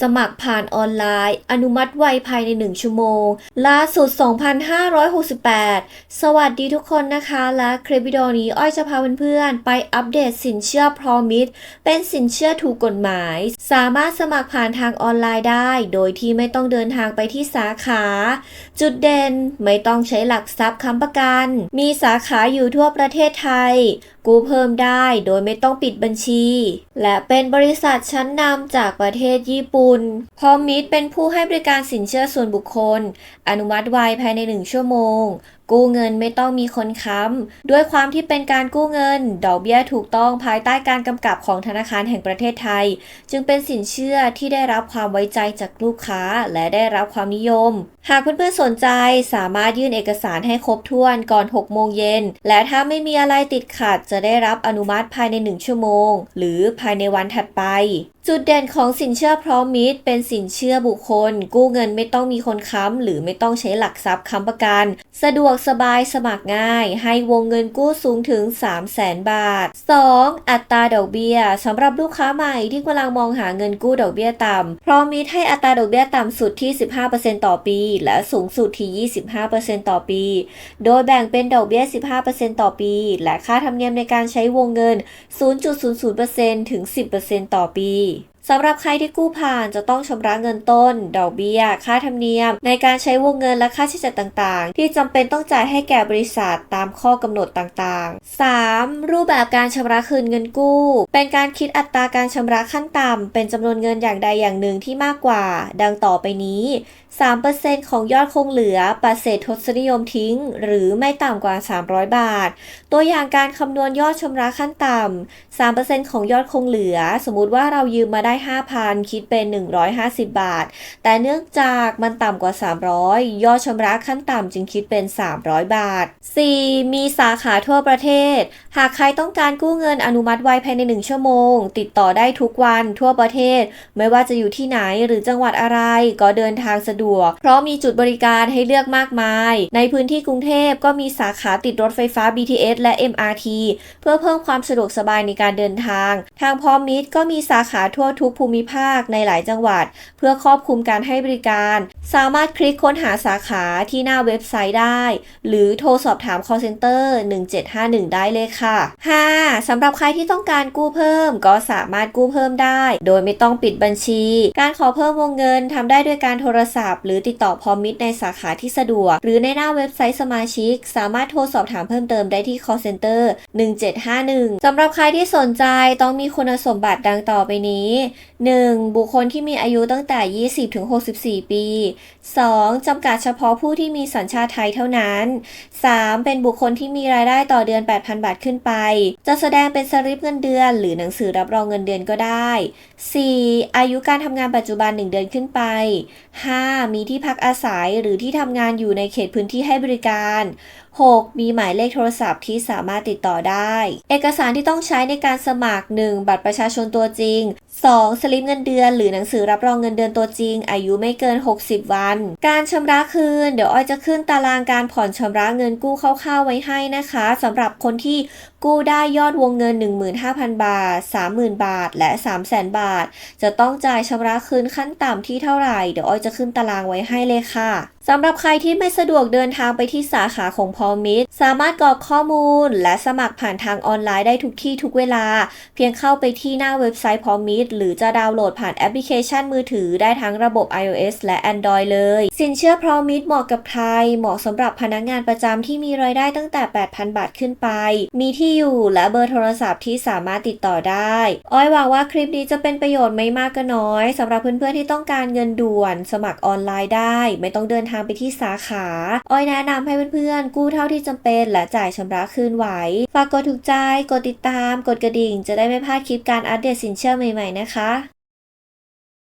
สมัครผ่านออนไลน์ อนุมัติไวภายใน 1 ชั่วโมง ล่าสุด 2,568 สวัสดีทุกคนนะคะ และคลิปวิดีโอนี้อ้อยจะพาเพื่อนๆ ไปอัปเดตสินเชื่อพรอมิตเป็นสินเชื่อถูกกฎหมาย สามารถสมัครผ่านทางออนไลน์ได้ โดยที่ไม่ต้องเดินทางไปที่สาขา จุดเด่นไม่ต้องใช้หลักทรัพย์ค้ำประกัน มีสาขาอยู่ทั่วประเทศไทย กู้เพิ่มได้โดยไม่ต้องปิดบัญชี และเป็นบริษัทชั้นนำจากประเทศญี่ปุ่น พอมมิตรเป็นผู้ให้บริการสินเชื่อส่วนบุคคล อนุมัติไวภายใน 1 ชั่วโมง กู้เงินไม่ต้องมีคนค้ำ ด้วยความที่เป็นการกู้เงิน ดอกเบี้ยถูกต้องภายใต้การกำกับของธนาคารแห่งประเทศไทย จึงเป็นสินเชื่อที่ได้รับความไว้ใจจากลูกค้าและได้รับความนิยม หากเพื่อนๆสนใจสามารถยื่นเอกสารให้ครบถ้วนก่อน 6 โมงเย็น และถ้าไม่มีอะไรติดขัดจะจะได้รับอนุมัติภายใน 1 ชั่วโมง หรือภายในวันถัดไป จุดเด่นของสินเชื่อพร้อมมิตรเป็นสินเชื่อบุคคล กู้เงินไม่ต้องมีคนค้ำหรือไม่ต้องใช้หลักทรัพย์ค้ำประกัน สะดวกสบายสมัครง่าย ให้วงเงินกู้สูงถึง 3 0 0แสนบาท 2. อัตราดอกเบี้ยสำหรับลูกค้าใหม่ที่กำลังมองหาเงินกู้ดอกเบี้ยต่ำพร้อมมิตรให้อัตราดอกเบี้ยต่ำสุดที่ 15%ต่อปี และสูงสุดที่ 25%ต่อปี โดยแบ่งเป็นดอกเบี้ย 15%ต่อปี และค่าธรรมเนียมในการใช้วงเงิน 0.00%ถึง 10%ต่อปี สำหรับใครที่กู้ผ่านจะต้องชำระเงินต้น ดอกเบี้ย ค่าธรรมเนียม ในการใช้วงเงินและค่าใช้จ่ายต่างๆ ที่จำเป็นต้องจ่ายให้แก่บริษัทตามข้อกำหนดต่างๆ 3. รูปแบบการชำระคืนเงินกู้ เป็นการคิดอัตราการชำระขั้นต่ำเป็นจำนวนเงินอย่างใดอย่างหนึ่งที่มากกว่า ดังต่อไปนี้ 3%ของยอดคงเหลือปัดเศษทศนิยมทิ้ง หรือไม่ต่ำกว่า 300 บาท ตัวอย่างการคำนวณยอดชำระขั้นต่ำ 3%ของยอดคงเหลือ สมมุติว่าเรายืมมาได้ 5,000 คิดเป็น 150 บาท แต่เนื่องจากมันต่ำกว่า 300 ยอดชำระขั้นต่ำจึงคิดเป็น 300 บาท 4. มีสาขาทั่วประเทศ หากใครต้องการกู้เงินอนุมัติไวภายใน 1 ชั่วโมง ติดต่อได้ทุกวันทั่วประเทศ ไม่ว่าจะอยู่ที่ไหนหรือจังหวัดอะไรก็เดินทางสะดวกเพราะมีจุดบริการให้เลือกมากมาย ในพื้นที่กรุงเทพก็มีสาขาติดรถไฟฟ้า BTS และ MRT เพื่อเพิ่มความสะดวกสบายในการเดินทาง ทางพร้อมมิตรก็มีสาขาทั่วทุกภูมิภาคในหลายจังหวัด เพื่อครอบคลุมการให้บริการ สามารถคลิกค้นหาสาขาที่หน้าเว็บไซต์ได้ หรือโทรสอบถาม call center 1751 ได้เลยค่ะ 5. สำหรับใครที่ต้องการกู้เพิ่มก็สามารถกู้เพิ่มได้ โดยไม่ต้องปิดบัญชี การขอเพิ่มวงเงินทำได้ด้วยการโทรศัพท์ หรือติดต่อพร้อมมิตรในสาขาที่สะดวก หรือในหน้าเว็บไซต์สมาชิก สามารถโทรสอบถามเพิ่มเติมได้ที่ call center 1751 สำหรับใครที่สนใจต้องมีคุณสมบัติดังต่อไปนี้ 1. บุคคลที่มีอายุตั้งแต่ 20-64 ปี 2. จำกัดเฉพาะผู้ที่มีสัญชาติไทยเท่านั้น 3. เป็นบุคคลที่มีรายได้ต่อเดือน 8,000 บาทขึ้นไป จะแสดงเป็นสลิปเงินเดือน หรือหนังสือรับรองเงินเดือนก็ได้ 4. อายุการทำงานปัจจุบัน 1 เดือนขึ้นไป 5. มีที่พักอาศัยหรือที่ทำงานอยู่ในเขตพื้นที่ให้บริการ 6. มีหมายเลขโทรศัพท์ที่สามารถติดต่อได้ เอกสารที่ต้องใช้ในการสมัคร 1. บัตรประชาชนตัวจริง 2. สลิปเงินเดือนหรือหนังสือรับรองเงินเดือนตัวจริง อายุไม่เกิน 60 วัน การชำระคืน เดี๋ยวอ้อยจะขึ้นตารางการผ่อนชำระเงินกู้คร่าวๆไว้ให้นะคะสำหรับคนที่ กู้ได้ยอดวงเงิน 15,000 บาท 30,000 บาท และ 300,000 บาท จะต้องจ่ายชำระคืนขั้นต่ำที่เท่าไหร่ เดี๋ยวอ้อยจะขึ้นตารางไว้ให้เลยค่ะสำหรับใครที่ไม่สะดวกเดินทางไปที่สาขาของพอมิตรสามารถกรอกข้อมูล และสมัครผ่านทางออนไลน์ได้ทุกที่ทุกเวลา เพียงเข้าไปที่หน้าเว็บไซต์พอมิตรหรือจะดาวน์โหลดผ่านแอปพลิเคชันมือถือได้ทั้งระบบ iOS และ Android เลย สินเชื่อพรอมิตรเหมาะกับใครเหมาะสำหรับพนักงานประจำที่มีรายได้ตั้งแต่ 8,000 บาทขึ้นไป มีที่อยู่ และเบอร์โทรศัพท์ที่สามารถติดต่อได้ อ้อยหวังว่าคลิปนี้จะเป็นประโยชน์ไม่มากก็น้อยสำหรับเพื่อนๆที่ต้องการเงินด่วน สมัครออนไลน์ได้ ไม่ต้องเดินทางไปที่สาขา อ้อยแนะนำให้เพื่อนๆกู้เท่าที่จำเป็น และจ่ายชำระคืนไหว ฝากกดถูกใจ กดติดตาม กดกระดิ่ง จะได้ไม่พลาดคลิปการอัปเดตสินเชื่อใหม่ๆนะคะ